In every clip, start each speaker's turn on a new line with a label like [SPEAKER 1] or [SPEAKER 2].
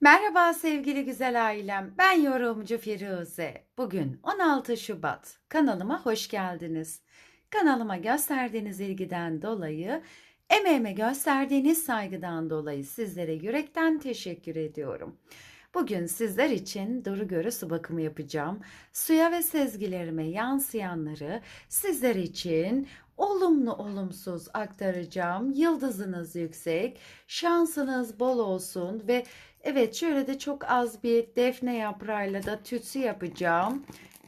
[SPEAKER 1] Merhaba sevgili güzel ailem. Ben yorumcu Firuze. Bugün 16 Şubat. Kanalıma hoş geldiniz. Kanalıma gösterdiğiniz ilgiden dolayı, emeğime gösterdiğiniz saygıdan dolayı sizlere yürekten teşekkür ediyorum. Bugün sizler için duru görü su bakımı yapacağım. Suya ve sezgilerime yansıyanları sizler için olumlu olumsuz aktaracağım. Yıldızınız yüksek, şansınız bol olsun ve Evet şöyle de çok az bir defne yaprağıyla da tütsü yapacağım.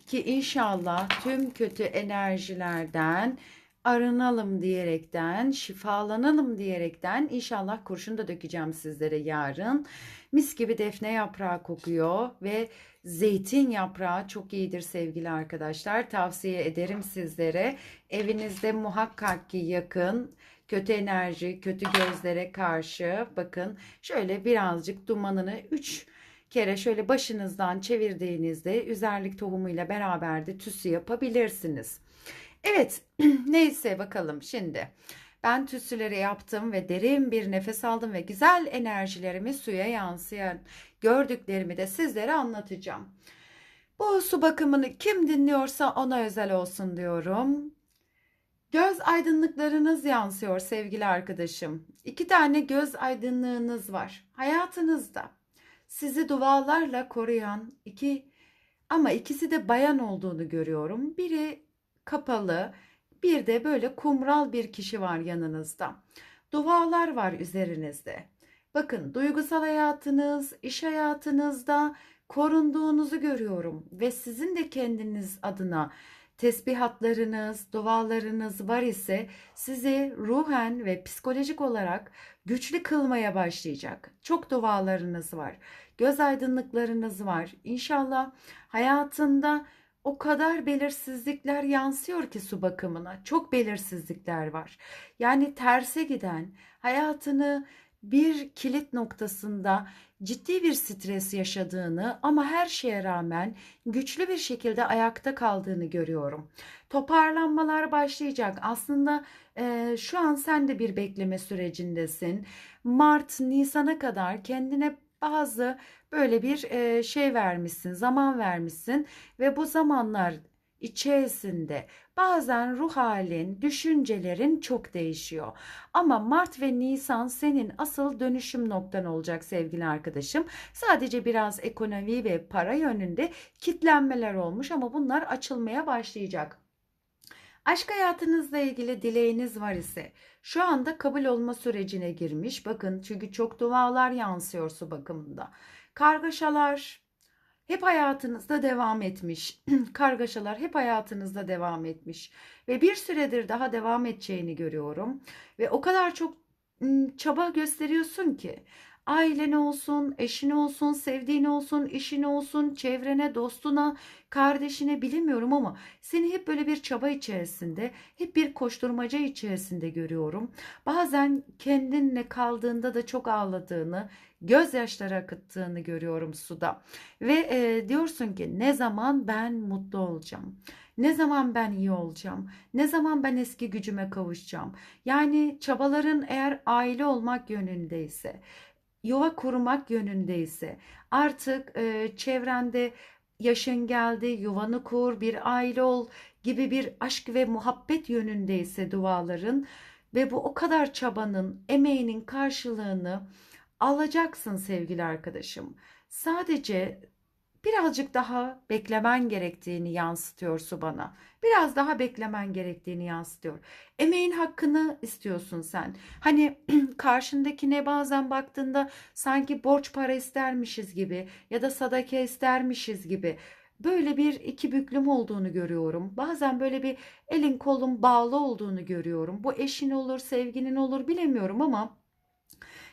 [SPEAKER 1] Ki inşallah tüm kötü enerjilerden arınalım diyerekten, şifalanalım diyerekten inşallah kurşun da dökeceğim sizlere yarın. Mis gibi defne yaprağı kokuyor ve zeytin yaprağı çok iyidir sevgili arkadaşlar. Tavsiye ederim sizlere. Evinizde muhakkak ki yakın kötü enerji, kötü gözlere karşı bakın şöyle birazcık dumanını 3 kere şöyle başınızdan çevirdiğinizde üzerlik tohumuyla beraber de tüsü yapabilirsiniz. Evet neyse bakalım şimdi. Ben tüsüleri yaptım ve derin bir nefes aldım ve güzel enerjilerimi suya yansıyan gördüklerimi de sizlere anlatacağım. Bu su bakımını kim dinliyorsa ona özel olsun diyorum. Göz aydınlıklarınız yansıyor sevgili arkadaşım. İki tane göz aydınlığınız var hayatınızda. Sizi dualarla koruyan iki ama ikisi de bayan olduğunu görüyorum. Biri kapalı, bir de böyle kumral bir kişi var yanınızda. Dualar var üzerinizde. Bakın duygusal hayatınız, iş hayatınızda korunduğunuzu görüyorum ve sizin de kendiniz adına tesbihatlarınız, dualarınız var ise sizi ruhen ve psikolojik olarak güçlü kılmaya başlayacak. Çok dualarınız var. Göz aydınlıklarınız var. İnşallah hayatında o kadar belirsizlikler yansıyor ki su bakımına. Çok belirsizlikler var. Yani terse giden, hayatını bir kilit noktasında ciddi bir stres yaşadığını ama her şeye rağmen güçlü bir şekilde ayakta kaldığını görüyorum. Toparlanmalar başlayacak. Aslında e, şu an sen de bir bekleme sürecindesin. Mart, Nisan'a kadar kendine bazı böyle bir e, şey vermişsin, zaman vermişsin ve bu zamanlar içerisinde bazen ruh halin, düşüncelerin çok değişiyor. Ama Mart ve Nisan senin asıl dönüşüm noktan olacak sevgili arkadaşım. Sadece biraz ekonomi ve para yönünde kitlenmeler olmuş ama bunlar açılmaya başlayacak. Aşk hayatınızla ilgili dileğiniz var ise şu anda kabul olma sürecine girmiş. Bakın çünkü çok dualar yansıyor su bakımında. Kargaşalar, hep hayatınızda devam etmiş. Kargaşalar hep hayatınızda devam etmiş ve bir süredir daha devam edeceğini görüyorum ve o kadar çok çaba gösteriyorsun ki ailene olsun, eşine olsun, sevdiğine olsun, işine olsun, çevrene, dostuna, kardeşine bilemiyorum ama seni hep böyle bir çaba içerisinde, hep bir koşturmaca içerisinde görüyorum. Bazen kendinle kaldığında da çok ağladığını, gözyaşları akıttığını görüyorum suda. Ve e, diyorsun ki ne zaman ben mutlu olacağım? Ne zaman ben iyi olacağım? Ne zaman ben eski gücüme kavuşacağım? Yani çabaların eğer aile olmak yönündeyse, yuva kurmak yönündeyse, artık e, çevrende yaşın geldi, yuvanı kur, bir aile ol gibi bir aşk ve muhabbet yönündeyse duaların ve bu o kadar çabanın, emeğinin karşılığını alacaksın sevgili arkadaşım. Sadece birazcık daha beklemen gerektiğini yansıtıyor su bana. Biraz daha beklemen gerektiğini yansıtıyor. Emeğin hakkını istiyorsun sen. Hani karşındakine bazen baktığında sanki borç para istermişiz gibi ya da sadaka istermişiz gibi böyle bir iki büklüm olduğunu görüyorum. Bazen böyle bir elin kolun bağlı olduğunu görüyorum. Bu eşin olur, sevginin olur bilemiyorum ama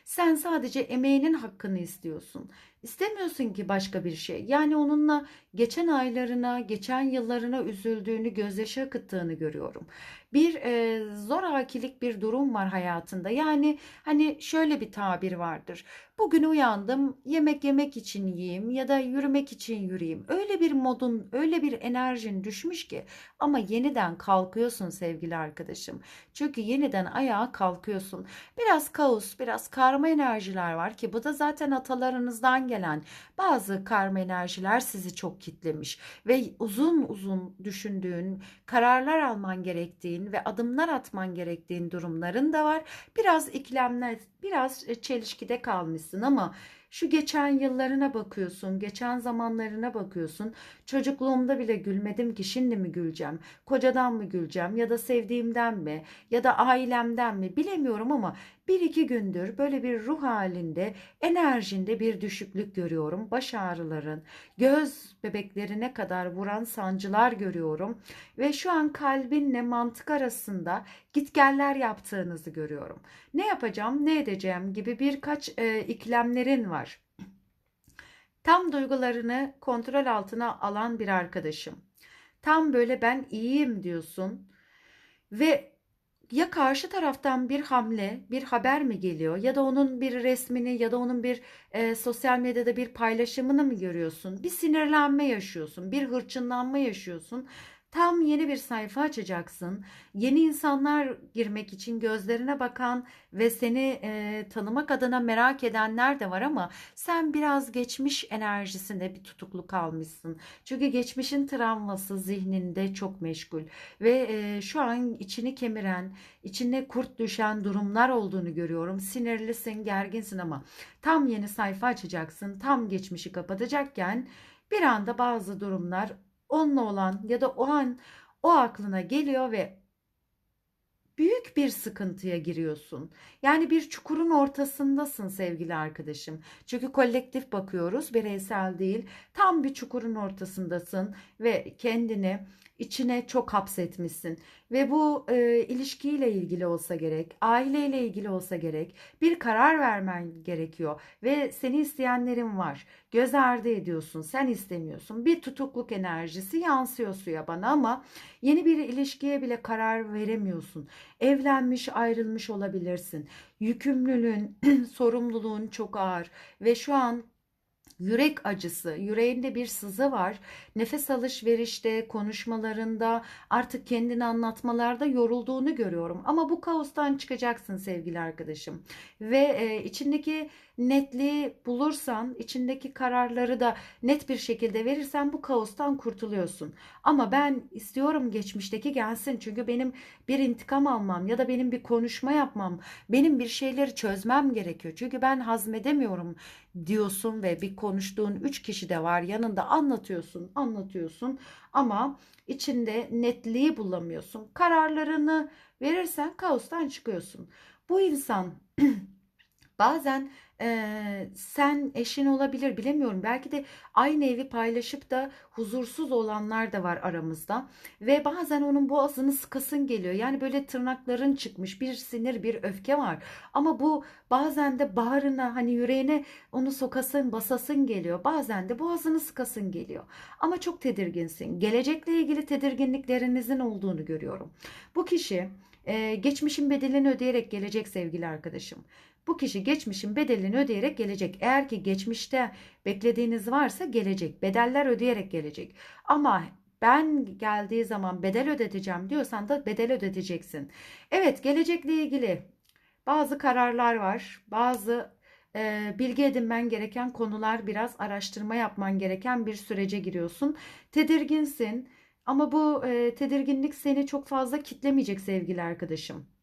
[SPEAKER 1] sen sadece emeğinin hakkını istiyorsun. İstemiyorsun ki başka bir şey. Yani onunla geçen aylarına, geçen yıllarına üzüldüğünü, gözyaşı akıttığını görüyorum. Bir e, zorakilik bir durum var hayatında. Yani hani şöyle bir tabir vardır. Bugün uyandım, yemek yemek için yiyeyim ya da yürümek için yürüyeyim. Öyle bir modun, öyle bir enerjin düşmüş ki ama yeniden kalkıyorsun sevgili arkadaşım. Çünkü yeniden ayağa kalkıyorsun. Biraz kaos, biraz karma enerjiler var ki bu da zaten atalarınızdan gelen bazı karma enerjiler sizi çok kitlemiş ve uzun uzun düşündüğün, kararlar alman gerektiğin ve adımlar atman gerektiğin durumların da var. Biraz ikilemler, biraz çelişkide kalmışsın ama şu geçen yıllarına bakıyorsun, geçen zamanlarına bakıyorsun. Çocukluğumda bile gülmedim ki şimdi mi güleceğim? Kocadan mı güleceğim ya da sevdiğimden mi ya da ailemden mi bilemiyorum ama bir iki gündür böyle bir ruh halinde, enerjinde bir düşüklük görüyorum. Baş ağrıların, göz bebeklerine kadar vuran sancılar görüyorum ve şu an kalbinle mantık arasında gitgeller yaptığınızı görüyorum. Ne yapacağım, ne edeceğim gibi birkaç e, iklemlerin var. Tam duygularını kontrol altına alan bir arkadaşım. Tam böyle ben iyiyim diyorsun ve ya karşı taraftan bir hamle, bir haber mi geliyor ya da onun bir resmini ya da onun bir e, sosyal medyada bir paylaşımını mı görüyorsun? Bir sinirlenme yaşıyorsun, bir hırçınlanma yaşıyorsun Tam yeni bir sayfa açacaksın. Yeni insanlar girmek için gözlerine bakan ve seni e, tanımak adına merak edenler de var ama sen biraz geçmiş enerjisinde bir tutuklu kalmışsın. Çünkü geçmişin travması zihninde çok meşgul ve e, şu an içini kemiren, içine kurt düşen durumlar olduğunu görüyorum. Sinirlisin, gerginsin ama tam yeni sayfa açacaksın. Tam geçmişi kapatacakken bir anda bazı durumlar onunla olan ya da o an o aklına geliyor ve büyük bir sıkıntıya giriyorsun. Yani bir çukurun ortasındasın sevgili arkadaşım. Çünkü kolektif bakıyoruz, bireysel değil. Tam bir çukurun ortasındasın ve kendini içine çok hapsetmişsin ve bu e, ilişkiyle ilgili olsa gerek, aileyle ilgili olsa gerek bir karar vermen gerekiyor ve seni isteyenlerin var. Göz ardı ediyorsun, sen istemiyorsun. Bir tutukluk enerjisi yansıyor suya bana ama yeni bir ilişkiye bile karar veremiyorsun. Evlenmiş, ayrılmış olabilirsin. Yükümlülüğün, sorumluluğun çok ağır ve şu an yürek acısı, yüreğinde bir sızı var. Nefes alışverişte, konuşmalarında, artık kendini anlatmalarda yorulduğunu görüyorum. Ama bu kaostan çıkacaksın sevgili arkadaşım. Ve e, içindeki netliği bulursan, içindeki kararları da net bir şekilde verirsen bu kaostan kurtuluyorsun. Ama ben istiyorum geçmişteki gelsin. Çünkü benim bir intikam almam ya da benim bir konuşma yapmam, benim bir şeyleri çözmem gerekiyor. Çünkü ben hazmedemiyorum diyorsun ve bir konuştuğun üç kişi de var yanında anlatıyorsun, anlatıyorsun ama içinde netliği bulamıyorsun. Kararlarını verirsen kaostan çıkıyorsun. Bu insan bazen e, sen eşin olabilir bilemiyorum. Belki de aynı evi paylaşıp da huzursuz olanlar da var aramızda. Ve bazen onun boğazını sıkasın geliyor. Yani böyle tırnakların çıkmış bir sinir bir öfke var. Ama bu bazen de bağrına hani yüreğine onu sokasın basasın geliyor. Bazen de boğazını sıkasın geliyor. Ama çok tedirginsin. Gelecekle ilgili tedirginliklerinizin olduğunu görüyorum. Bu kişi e, geçmişin bedelini ödeyerek gelecek sevgili arkadaşım. Bu kişi geçmişin bedelini ödeyerek gelecek. Eğer ki geçmişte beklediğiniz varsa gelecek. Bedeller ödeyerek gelecek. Ama ben geldiği zaman bedel ödeteceğim diyorsan da bedel ödeteceksin. Evet gelecekle ilgili bazı kararlar var. Bazı e, bilgi edinmen gereken konular biraz araştırma yapman gereken bir sürece giriyorsun. Tedirginsin ama bu e, tedirginlik seni çok fazla kitlemeyecek sevgili arkadaşım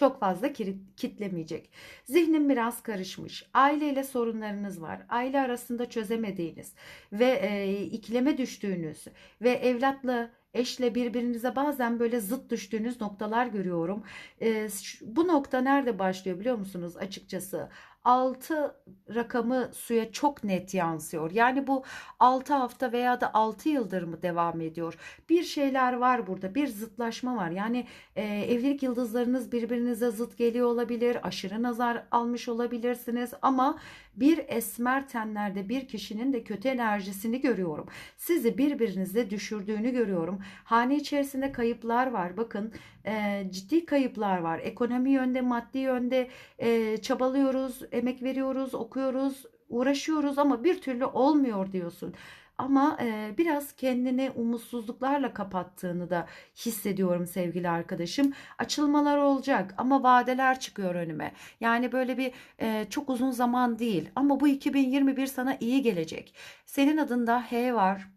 [SPEAKER 1] çok fazla kitlemeyecek. Zihnin biraz karışmış. Aileyle sorunlarınız var. Aile arasında çözemediğiniz ve e, ikileme düştüğünüz ve evlatla eşle birbirinize bazen böyle zıt düştüğünüz noktalar görüyorum. E, bu nokta nerede başlıyor biliyor musunuz açıkçası? 6 rakamı suya çok net yansıyor. Yani bu 6 hafta veya da 6 yıldır mı devam ediyor? Bir şeyler var burada. Bir zıtlaşma var. Yani e, evlilik yıldızlarınız birbirinize zıt geliyor olabilir. Aşırı nazar almış olabilirsiniz ama bir esmer tenlerde bir kişinin de kötü enerjisini görüyorum. Sizi birbirinize düşürdüğünü görüyorum. Hane içerisinde kayıplar var. Bakın e, ciddi kayıplar var. Ekonomi yönde, maddi yönde e, çabalıyoruz, emek veriyoruz, okuyoruz, uğraşıyoruz ama bir türlü olmuyor diyorsun. Ama e, biraz kendini umutsuzluklarla kapattığını da hissediyorum sevgili arkadaşım. Açılmalar olacak ama vadeler çıkıyor önüme. Yani böyle bir e, çok uzun zaman değil ama bu 2021 sana iyi gelecek. Senin adında H var,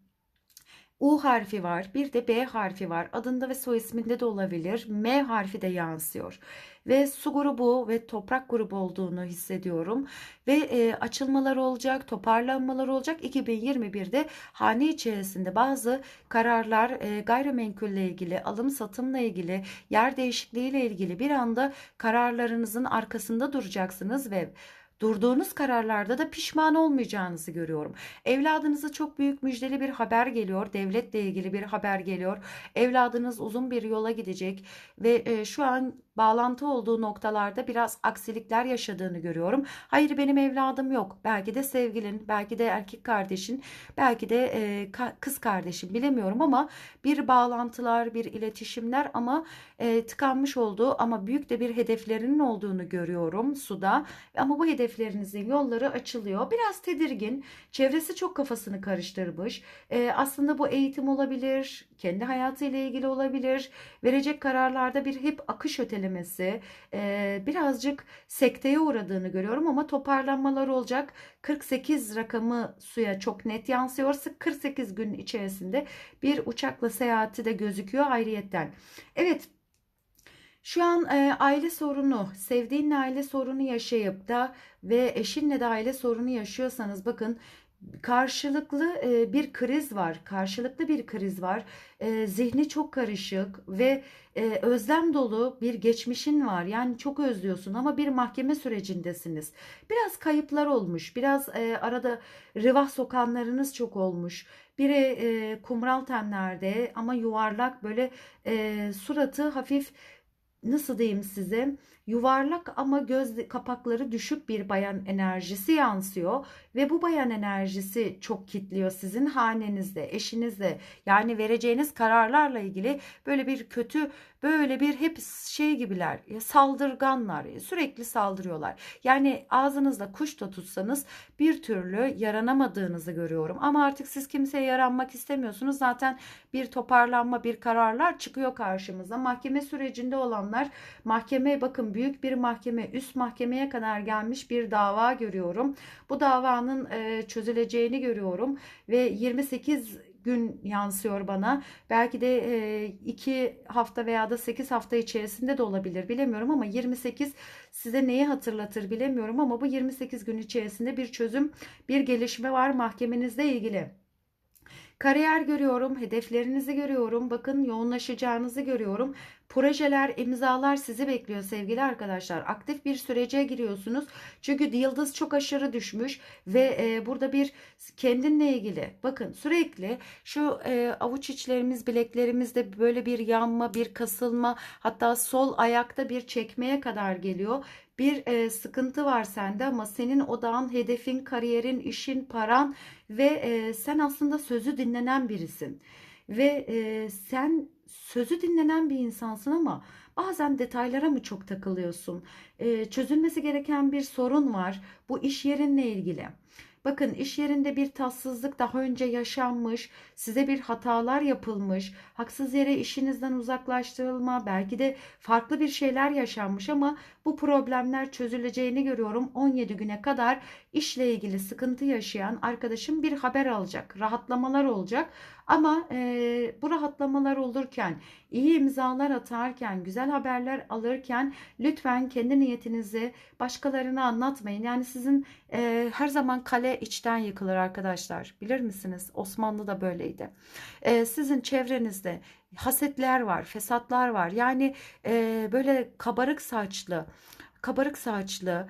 [SPEAKER 1] U harfi var, bir de B harfi var. Adında ve soy isminde de olabilir. M harfi de yansıyor. Ve su grubu ve toprak grubu olduğunu hissediyorum. Ve e, açılmalar olacak, toparlanmalar olacak. 2021'de hane içerisinde bazı kararlar e, gayrimenkulle ilgili, alım satımla ilgili, yer değişikliğiyle ilgili bir anda kararlarınızın arkasında duracaksınız ve Durduğunuz kararlarda da pişman olmayacağınızı görüyorum. Evladınıza çok büyük müjdeli bir haber geliyor. Devletle ilgili bir haber geliyor. Evladınız uzun bir yola gidecek ve e, şu an bağlantı olduğu noktalarda biraz aksilikler yaşadığını görüyorum. Hayır benim evladım yok. Belki de sevgilin, belki de erkek kardeşin, belki de e, kız kardeşin bilemiyorum ama bir bağlantılar, bir iletişimler ama e, tıkanmış olduğu ama büyük de bir hedeflerinin olduğunu görüyorum suda. Ama bu hedeflerinizin yolları açılıyor. Biraz tedirgin. Çevresi çok kafasını karıştırmış. E, aslında bu eğitim olabilir, kendi hayatıyla ilgili olabilir. Verecek kararlarda bir hep akış ötelemesi, e, birazcık sekteye uğradığını görüyorum ama toparlanmalar olacak. 48 rakamı suya çok net yansıyor. 48 gün içerisinde bir uçakla seyahati de gözüküyor ayrıyetten. Evet şu an e, aile sorunu, sevdiğinle aile sorunu yaşayıp da ve eşinle de aile sorunu yaşıyorsanız bakın karşılıklı e, bir kriz var. Karşılıklı bir kriz var. E, zihni çok karışık ve e, özlem dolu bir geçmişin var. Yani çok özlüyorsun ama bir mahkeme sürecindesiniz. Biraz kayıplar olmuş. Biraz arada rivah sokanlarınız çok olmuş. Biri kumral tenlerde ama yuvarlak böyle suratı hafif nasıl diyeyim size yuvarlak ama göz kapakları düşük bir bayan enerjisi yansıyor ve bu bayan enerjisi çok kitliyor sizin hanenizde, eşinizde. Yani vereceğiniz kararlarla ilgili böyle bir kötü, böyle bir hep şey gibiler, saldırganlar, sürekli saldırıyorlar. Yani ağzınızda kuş da tutsanız bir türlü yaranamadığınızı görüyorum. Ama artık siz kimseye yaranmak istemiyorsunuz. Zaten bir toparlanma, bir kararlar çıkıyor karşımıza. Mahkeme sürecinde olanlar, mahkeme bakın büyük bir mahkeme, üst mahkemeye kadar gelmiş bir dava görüyorum. Bu davanın e, çözüleceğini görüyorum ve 28 gün yansıyor bana. Belki de 2 hafta veya da 8 hafta içerisinde de olabilir bilemiyorum ama 28 size neyi hatırlatır bilemiyorum ama bu 28 gün içerisinde bir çözüm, bir gelişme var mahkemenizle ilgili. Kariyer görüyorum, hedeflerinizi görüyorum. Bakın yoğunlaşacağınızı görüyorum. Projeler, imzalar sizi bekliyor sevgili arkadaşlar. Aktif bir sürece giriyorsunuz. Çünkü yıldız çok aşırı düşmüş ve e, burada bir kendinle ilgili bakın sürekli şu e, avuç içlerimiz, bileklerimizde böyle bir yanma, bir kasılma hatta sol ayakta bir çekmeye kadar geliyor bir e, sıkıntı var sende ama senin odağın, hedefin, kariyerin, işin, paran ve e, sen aslında sözü dinlenen birisin. Ve e, sen sözü dinlenen bir insansın ama bazen detaylara mı çok takılıyorsun? E, çözülmesi gereken bir sorun var. Bu iş yerinle ilgili. Bakın iş yerinde bir tatsızlık daha önce yaşanmış, size bir hatalar yapılmış, haksız yere işinizden uzaklaştırılma, belki de farklı bir şeyler yaşanmış ama bu problemler çözüleceğini görüyorum. 17 güne kadar işle ilgili sıkıntı yaşayan arkadaşım bir haber alacak, rahatlamalar olacak. Ama e, bu rahatlamalar olurken, iyi imzalar atarken, güzel haberler alırken lütfen kendi niyetinizi başkalarına anlatmayın. Yani sizin e, her zaman kale içten yıkılır arkadaşlar. Bilir misiniz? Osmanlı da böyleydi. E, sizin çevrenizde hasetler var, fesatlar var. Yani e, böyle kabarık saçlı, kabarık saçlı,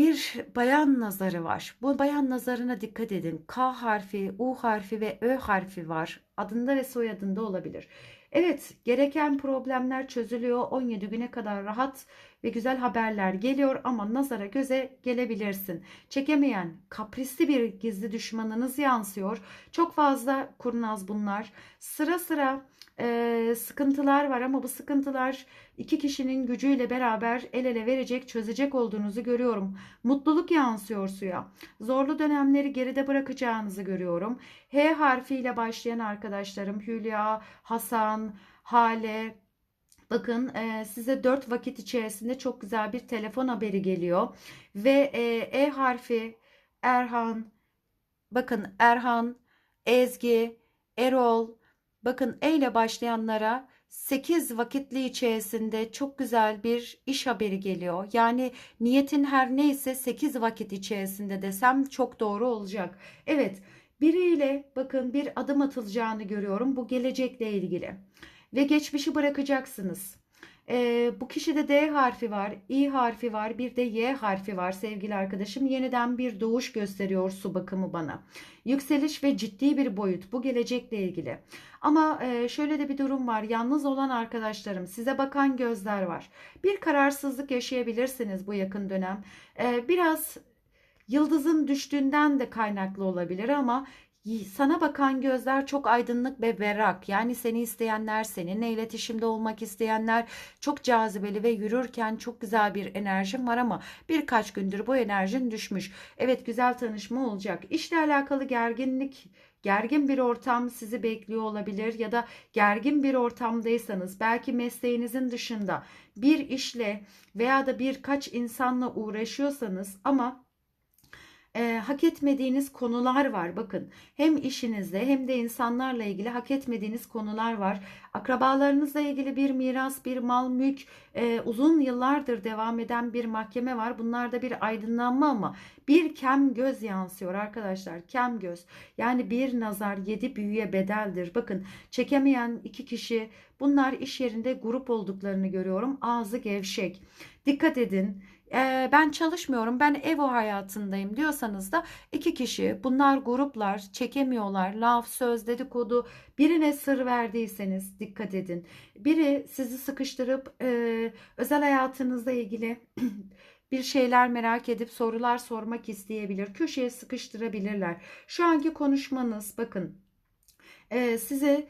[SPEAKER 1] bir bayan nazarı var. Bu bayan nazarına dikkat edin. K harfi, U harfi ve Ö harfi var. Adında ve soyadında olabilir. Evet, gereken problemler çözülüyor. 17 güne kadar rahat ve güzel haberler geliyor ama nazara göze gelebilirsin. Çekemeyen, kaprisli bir gizli düşmanınız yansıyor. Çok fazla kurnaz bunlar. Sıra sıra e, sıkıntılar var ama bu sıkıntılar iki kişinin gücüyle beraber el ele verecek, çözecek olduğunuzu görüyorum. Mutluluk yansıyor suya. Zorlu dönemleri geride bırakacağınızı görüyorum. H harfiyle başlayan arkadaşlarım Hülya, Hasan, Hale, Bakın e, size 4 vakit içerisinde çok güzel bir telefon haberi geliyor. Ve e, E harfi Erhan, bakın Erhan, Ezgi, Erol, bakın E ile başlayanlara 8 vakitli içerisinde çok güzel bir iş haberi geliyor. Yani niyetin her neyse 8 vakit içerisinde desem çok doğru olacak. Evet biriyle bakın bir adım atılacağını görüyorum bu gelecekle ilgili. Ve geçmişi bırakacaksınız. Ee, bu kişide D harfi var, I harfi var, bir de Y harfi var sevgili arkadaşım. Yeniden bir doğuş gösteriyor su bakımı bana. Yükseliş ve ciddi bir boyut bu gelecekle ilgili. Ama e, şöyle de bir durum var. Yalnız olan arkadaşlarım size bakan gözler var. Bir kararsızlık yaşayabilirsiniz bu yakın dönem. E, biraz yıldızın düştüğünden de kaynaklı olabilir ama sana bakan gözler çok aydınlık ve berrak. Yani seni isteyenler, seninle iletişimde olmak isteyenler çok cazibeli ve yürürken çok güzel bir enerjin var ama birkaç gündür bu enerjin düşmüş. Evet güzel tanışma olacak. İşle alakalı gerginlik gergin bir ortam sizi bekliyor olabilir ya da gergin bir ortamdaysanız belki mesleğinizin dışında bir işle veya da birkaç insanla uğraşıyorsanız ama e, hak etmediğiniz konular var. Bakın hem işinizde hem de insanlarla ilgili hak etmediğiniz konular var. Akrabalarınızla ilgili bir miras, bir mal, mülk, e, uzun yıllardır devam eden bir mahkeme var. Bunlarda bir aydınlanma ama bir kem göz yansıyor arkadaşlar. Kem göz. Yani bir nazar yedi büyüye bedeldir. Bakın çekemeyen iki kişi bunlar iş yerinde grup olduklarını görüyorum. Ağzı gevşek. Dikkat edin ben çalışmıyorum ben ev hayatındayım diyorsanız da iki kişi bunlar gruplar çekemiyorlar laf söz dedikodu birine sır verdiyseniz dikkat edin. Biri sizi sıkıştırıp e, özel hayatınızla ilgili bir şeyler merak edip sorular sormak isteyebilir köşeye sıkıştırabilirler. Şu anki konuşmanız bakın e, size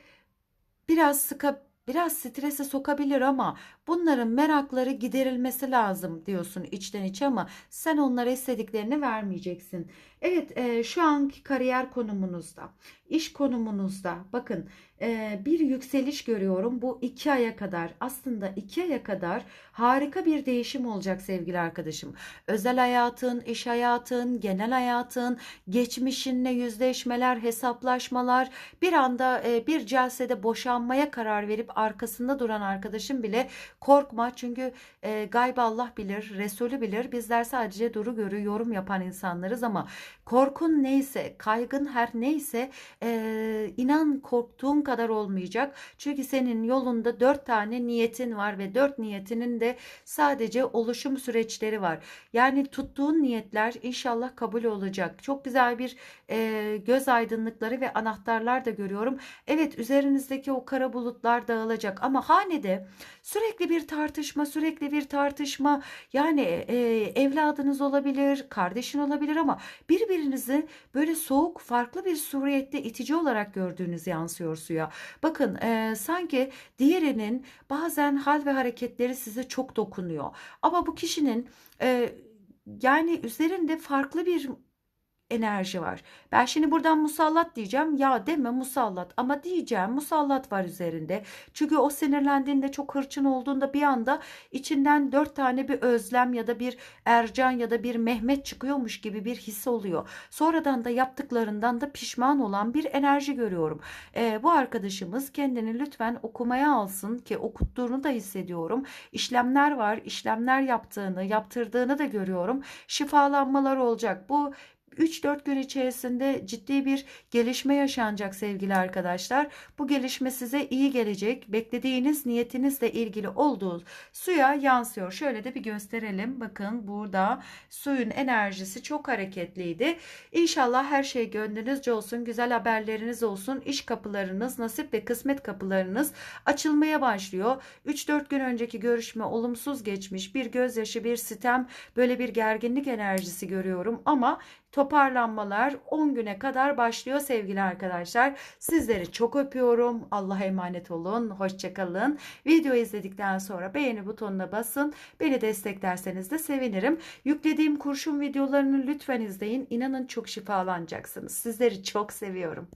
[SPEAKER 1] biraz sıkabilir biraz strese sokabilir ama bunların merakları giderilmesi lazım diyorsun içten içe ama sen onlara istediklerini vermeyeceksin. Evet e, şu anki kariyer konumunuzda, iş konumunuzda bakın e, bir yükseliş görüyorum bu iki aya kadar. Aslında iki aya kadar harika bir değişim olacak sevgili arkadaşım. Özel hayatın, iş hayatın, genel hayatın, geçmişinle yüzleşmeler, hesaplaşmalar bir anda e, bir celsede boşanmaya karar verip arkasında duran arkadaşım bile korkma çünkü e, gaybı Allah bilir, Resulü bilir. Bizler sadece duru görü yorum yapan insanlarız ama korkun neyse, kaygın her neyse e, inan korktuğun kadar olmayacak. Çünkü senin yolunda dört tane niyetin var ve dört niyetinin de sadece oluşum süreçleri var. Yani tuttuğun niyetler inşallah kabul olacak. Çok güzel bir e, göz aydınlıkları ve anahtarlar da görüyorum. Evet üzerinizdeki o kara bulutlar dağılacak ama hanede sürekli bir tartışma, sürekli bir tartışma yani e, evladınız olabilir, kardeşin olabilir ama birbirinizi böyle soğuk, farklı bir suriyette itici olarak gördüğünüz yansıyor suya. Bakın e, sanki diğerinin bazen hal ve hareketleri size çok dokunuyor. Ama bu kişinin e, yani üzerinde farklı bir enerji var. Ben şimdi buradan musallat diyeceğim. Ya deme musallat ama diyeceğim musallat var üzerinde. Çünkü o sinirlendiğinde çok hırçın olduğunda bir anda içinden dört tane bir özlem ya da bir Ercan ya da bir Mehmet çıkıyormuş gibi bir his oluyor. Sonradan da yaptıklarından da pişman olan bir enerji görüyorum. Ee, bu arkadaşımız kendini lütfen okumaya alsın ki okuttuğunu da hissediyorum. İşlemler var. işlemler yaptığını, yaptırdığını da görüyorum. Şifalanmalar olacak. Bu 3-4 gün içerisinde ciddi bir gelişme yaşanacak sevgili arkadaşlar. Bu gelişme size iyi gelecek. Beklediğiniz niyetinizle ilgili olduğu suya yansıyor. Şöyle de bir gösterelim. Bakın burada suyun enerjisi çok hareketliydi. İnşallah her şey gönlünüzce olsun. Güzel haberleriniz olsun. İş kapılarınız, nasip ve kısmet kapılarınız açılmaya başlıyor. 3-4 gün önceki görüşme olumsuz geçmiş. Bir gözyaşı, bir sitem, böyle bir gerginlik enerjisi görüyorum ama toparlanmalar 10 güne kadar başlıyor sevgili arkadaşlar. Sizleri çok öpüyorum. Allah'a emanet olun. Hoşçakalın. Video izledikten sonra beğeni butonuna basın. Beni desteklerseniz de sevinirim. Yüklediğim kurşun videolarını lütfen izleyin. İnanın çok şifalanacaksınız. Sizleri çok seviyorum.